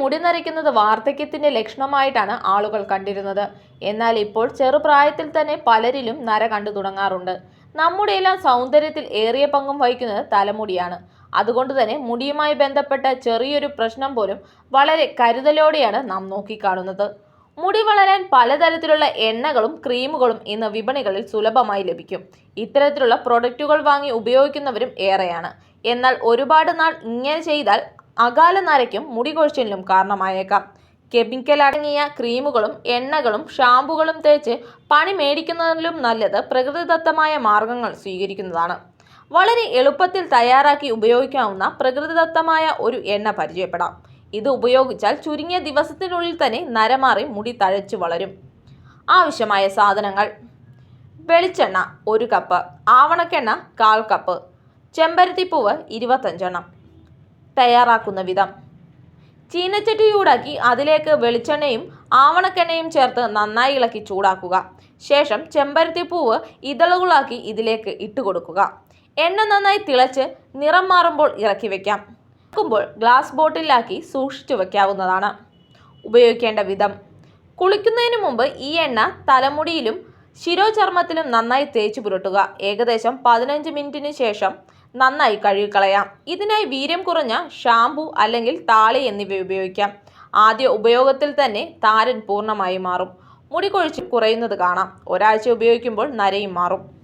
മുടി നരയ്ക്കുന്നത് വാർദ്ധക്യത്തിന്റെ ലക്ഷണമായിട്ടാണ് ആളുകൾ കണ്ടിരുന്നത്. എന്നാൽ ഇപ്പോൾ ചെറുപ്രായത്തിൽ തന്നെ പലരിലും നര കണ്ടു തുടങ്ങാറുണ്ട്. നമ്മുടെ എല്ലാം സൗന്ദര്യത്തിൽ ഏറിയ പങ്കും വഹിക്കുന്നത് തലമുടിയാണ്. അതുകൊണ്ട് തന്നെ മുടിയുമായി ബന്ധപ്പെട്ട ചെറിയൊരു പ്രശ്നം പോലും വളരെ കരുതലോടെയാണ് നാം നോക്കിക്കാണുന്നത്. മുടി വളരാൻ പലതരത്തിലുള്ള എണ്ണകളും ക്രീമുകളും ഇന്ന് വിപണികളിൽ സുലഭമായി ലഭിക്കും. ഇത്തരത്തിലുള്ള പ്രൊഡക്റ്റുകൾ വാങ്ങി ഉപയോഗിക്കുന്നവരും ഏറെയാണ്. എന്നാൽ ഒരുപാട് നാൾ ഇങ്ങനെ ചെയ്താൽ അകാല നരയ്ക്കും മുടി കൊഴിച്ചിലിനും കാരണമായേക്കാം. കെമിക്കൽ അടങ്ങിയ ക്രീമുകളും എണ്ണകളും ഷാമ്പുകളും തേച്ച് പണി മേടിക്കുന്നതിലും നല്ലത് പ്രകൃതിദത്തമായ മാർഗങ്ങൾ സ്വീകരിക്കുന്നതാണ്. വളരെ എളുപ്പത്തിൽ തയ്യാറാക്കി ഉപയോഗിക്കാവുന്ന പ്രകൃതിദത്തമായ ഒരു എണ്ണ പരിചയപ്പെടാം. ഇത് ഉപയോഗിച്ചാൽ ചുരുങ്ങിയ ദിവസത്തിനുള്ളിൽ തന്നെ നരമാറി മുടി തഴച്ചു വളരും. ആവശ്യമായ സാധനങ്ങൾ. വെളിച്ചെണ്ണ ഒരു കപ്പ്. ആവണക്കെണ്ണ കാൽ കപ്പ്. ചെമ്പരത്തിപ്പൂവ് ഇരുപത്തഞ്ചെണ്ണം. തയ്യാറാക്കുന്ന വിധം. ചീനച്ചട്ടി ചൂടാക്കി അതിലേക്ക് വെളിച്ചെണ്ണയും ആവണക്കെണ്ണയും ചേർത്ത് നന്നായി ഇളക്കി ചൂടാക്കുക. ശേഷം ചെമ്പരത്തിപ്പൂവ് ഇതളുകളാക്കി ഇതിലേക്ക് ഇട്ട് കൊടുക്കുക. എണ്ണ നന്നായി തിളച്ച് നിറം മാറുമ്പോൾ ഇറക്കി വയ്ക്കാം ഇറക്കുമ്പോൾ ഗ്ലാസ് ബോട്ടിലാക്കി സൂക്ഷിച്ചു വയ്ക്കാവുന്നതാണ് ഉപയോഗിക്കേണ്ട വിധം. കുളിക്കുന്നതിന് മുമ്പ് ഈ എണ്ണ തലമുടിയിലും ശിരോചർമ്മത്തിലും നന്നായി തേച്ച് പുരട്ടുക. ഏകദേശം പതിനഞ്ച് മിനിറ്റിന് ശേഷം നന്നായി കഴുകിക്കളയാം. ഇതിനായി വീര്യം കുറഞ്ഞ ഷാംപൂ അല്ലെങ്കിൽ താളി എന്നിവ ഉപയോഗിക്കാം. ആദ്യ ഉപയോഗത്തിൽ തന്നെ താരൻ പൂർണമായി മാറും. മുടി കൊഴിച്ചിൽ കുറയുന്നത് കാണാം. ഒരാഴ്ച ഉപയോഗിക്കുമ്പോൾ നരയും മാറും.